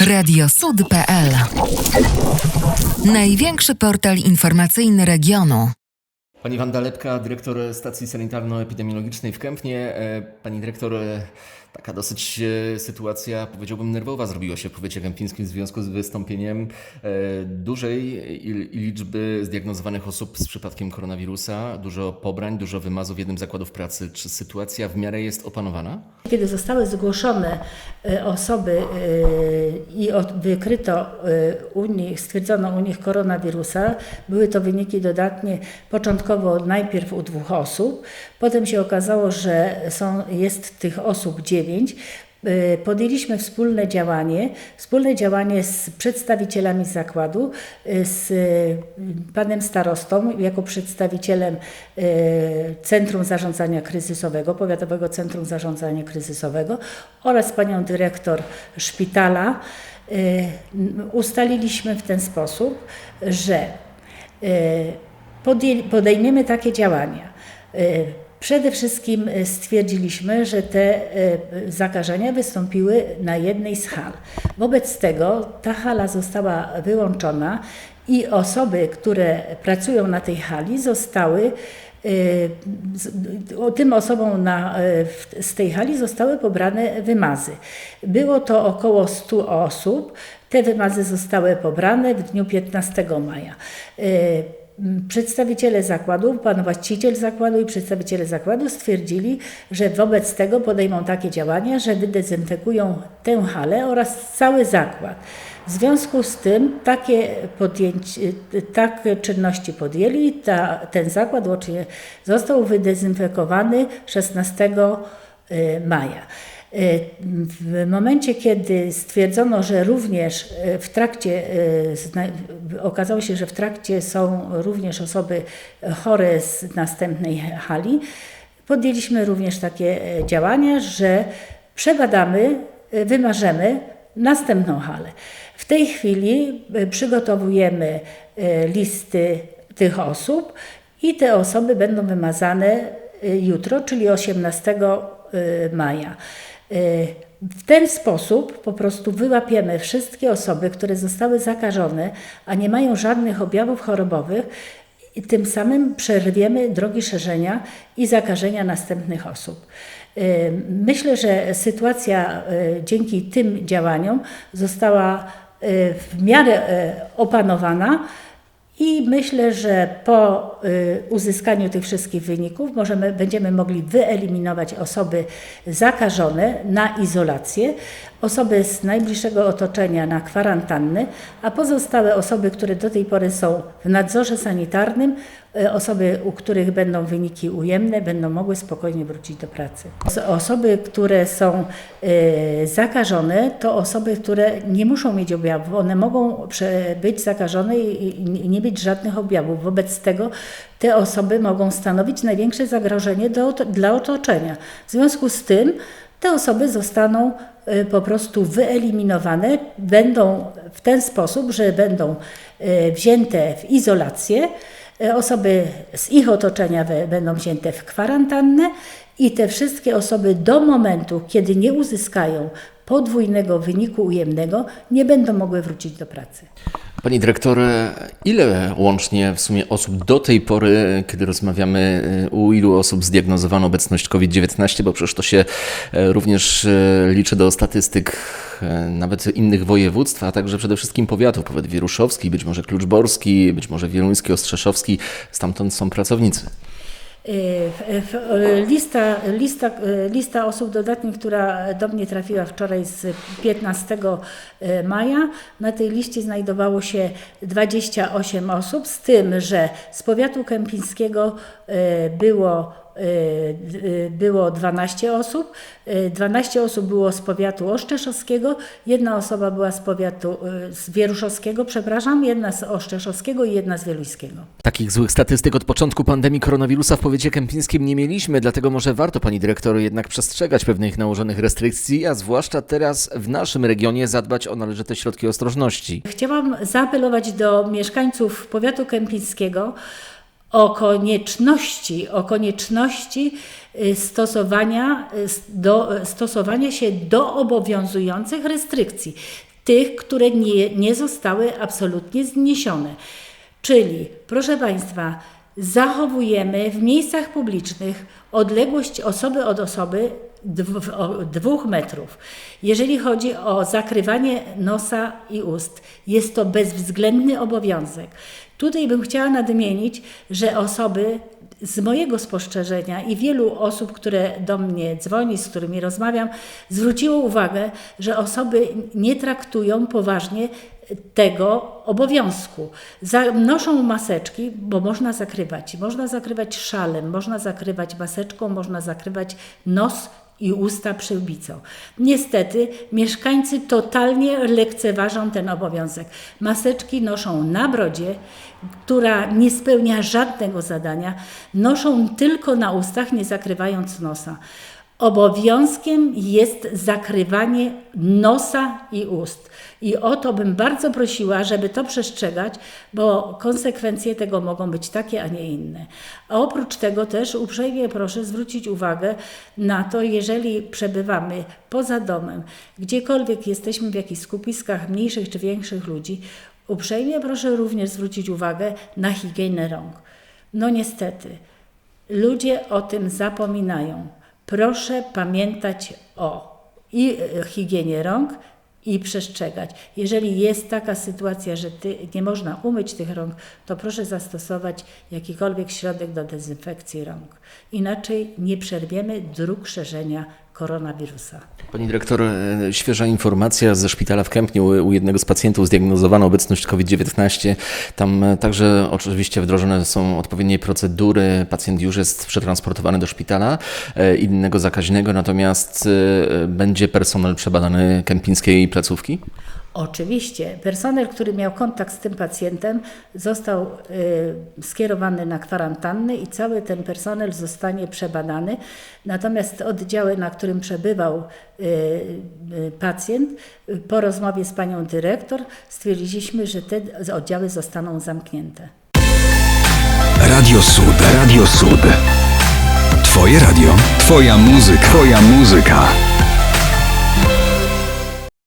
Radiosud.pl Największy portal informacyjny regionu. Pani Wanda Lepka, dyrektor stacji sanitarno-epidemiologicznej w Kępnie. E, Pani dyrektor, e, taka dosyć e, sytuacja, powiedziałbym, nerwowa zrobiła się w powiecie w związku z wystąpieniem e, dużej liczby zdiagnozowanych osób z przypadkiem koronawirusa, dużo pobrań, dużo wymazów w jednym zakładów pracy. Czy sytuacja w miarę jest opanowana? Kiedy zostały zgłoszone e, osoby i wykryto u nich, stwierdzono u nich koronawirusa, były to wyniki dodatnie początkowo najpierw u dwóch osób, potem się okazało, że są, jest tych osób dziewięć. E, Podjęliśmy wspólne działanie, wspólne działanie z przedstawicielami zakładu, e, z e, panem starostą jako przedstawicielem Centrum Zarządzania Kryzysowego, Powiatowego Centrum Zarządzania Kryzysowego oraz panią dyrektor szpitala. Ustaliliśmy w ten sposób, że podejmiemy takie działania. Przede wszystkim e, stwierdziliśmy, że te e, zakażenia wystąpiły na jednej z hal. Wobec tego ta hala została wyłączona i osoby, które pracują na tej hali, zostały o tym osobom na, z tej hali zostały pobrane wymazy. Było to około 100 osób. Te wymazy zostały pobrane w dniu 15 maja. Przedstawiciele zakładu, pan właściciel zakładu i przedstawiciele zakładu stwierdzili, że wobec tego podejmą takie działania, że wydezynfekują tę halę oraz cały zakład. W związku z tym takie, podjęcie, takie czynności podjęli. Ta, ten zakład został wydezynfekowany 16 y, maja. Y, W momencie, kiedy stwierdzono, że również y, w trakcie, y, okazało się, że w trakcie są również osoby chore z następnej hali, podjęliśmy również takie e, działania, że przebadamy, e, wymarzemy następną halę. W tej chwili e, przygotowujemy listy tych osób i te osoby będą wymazane jutro, czyli 18 e, maja. E, W ten sposób po prostu wyłapiemy wszystkie osoby, które zostały zakażone, a nie mają żadnych objawów chorobowych i tym samym przerwiemy drogi szerzenia i zakażenia następnych osób. Y, Myślę, że sytuacja y, dzięki tym działaniom została y, w miarę y, opanowana i myślę, że po y, uzyskaniu tych wszystkich wyników możemy, będziemy mogli wyeliminować osoby zakażone na izolację, osoby z najbliższego otoczenia na kwarantannę, a pozostałe osoby, które do tej pory są w nadzorze sanitarnym, y, osoby, u których będą wyniki ujemne, będą mogły spokojnie wrócić do pracy. Os- Osoby, które są y, zakażone, to osoby, które nie muszą mieć objawów. One mogą być zakażone i, nie mieć żadnych objawów. Wobec tego te osoby mogą stanowić największe zagrożenie do, dla otoczenia. W związku z tym te osoby zostaną po prostu wyeliminowane, będą w ten sposób, że będą y, wzięte w izolację, y, osoby z ich otoczenia będą wzięte w kwarantannę i te wszystkie osoby do momentu, kiedy nie uzyskają podwójnego wyniku ujemnego, nie będą mogły wrócić do pracy. Pani dyrektor, e, ile łącznie w sumie osób do tej pory, kiedy rozmawiamy, u ilu osób zdiagnozowano obecność COVID-19, bo przecież to się e, również e, liczy do statystyk e, nawet innych województw, a także przede wszystkim powiatów, powiat wieruszowski, być może kluczborski, być może wieluński, ostrzeszowski, stamtąd są pracownicy. Y, Lista, lista, y, lista osób dodatnich, która do mnie trafiła wczoraj z 15 maja, na tej liście znajdowało się 28 osób, z tym, że z powiatu kępińskiego y, było, y, y, było 12 osób, y, 12 osób było z powiatu oszczeszowskiego, jedna osoba była z powiatu y, z wieruszowskiego, przepraszam, jedna z oszczeszowskiego i jedna z wieluńskiego. Takich złych statystyk od początku pandemii koronawirusa w powiecie kępińskim nie mieliśmy, dlatego może warto pani dyrektor jednak przestrzegać pewnych nałożonych restrykcji, a zwłaszcza teraz w naszym regionie zadbać o należyte środki ostrożności. Chciałam zaapelować do mieszkańców powiatu kępińskiego o konieczności, o konieczności y, stosowania, y, do, stosowania się do obowiązujących restrykcji. tych, które nie, nie zostały absolutnie zniesione. Czyli, proszę Państwa, zachowujemy w miejscach publicznych odległość osoby od osoby dwóch metrów. Jeżeli chodzi o zakrywanie nosa i ust, jest to bezwzględny obowiązek. Tutaj bym chciała nadmienić, że osoby z mojego spostrzeżenia i wielu osób, które do mnie dzwoni, z którymi rozmawiam, zwróciło uwagę, że osoby nie traktują poważnie tego obowiązku. Noszą maseczki, bo można zakrywać. Można zakrywać szalem, można zakrywać maseczką, można zakrywać nos i usta przyłbicą. Niestety mieszkańcy totalnie lekceważą ten obowiązek. Maseczki noszą na brodzie, która nie spełnia żadnego zadania, noszą tylko na ustach, nie zakrywając nosa. Obowiązkiem jest zakrywanie nosa i ust. I o to bym bardzo prosiła, żeby to przestrzegać, bo konsekwencje tego mogą być takie, a nie inne. A oprócz tego też uprzejmie proszę zwrócić uwagę na to, jeżeli przebywamy poza domem, gdziekolwiek jesteśmy w jakichś skupiskach mniejszych czy większych ludzi, uprzejmie proszę również zwrócić uwagę na higienę rąk. No niestety, ludzie o tym zapominają. Proszę pamiętać o i e, higienie rąk i przestrzegać. Jeżeli jest taka sytuacja, że ty, nie można umyć tych rąk, to proszę zastosować jakikolwiek środek do dezynfekcji rąk. Inaczej nie przerwiemy dróg szerzenia koronawirusa. Pani dyrektor, e, świeża informacja ze szpitala w Kępniu. U jednego z pacjentów zdiagnozowano obecność COVID-19. Tam e, także oczywiście wdrożone są odpowiednie procedury. Pacjent już jest przetransportowany do szpitala e, innego zakaźnego, natomiast będzie personel przebadany kępińskiej placówki? Oczywiście. Personel, który miał kontakt z tym pacjentem, został y, skierowany na kwarantannę i cały ten personel zostanie przebadany. Natomiast oddziały, na którym przebywał y, y, pacjent, po rozmowie z panią dyrektor stwierdziliśmy, że te oddziały zostaną zamknięte. Radio Sud. Radio Sud. Twoje radio. Twoja muzyka. Twoja muzyka.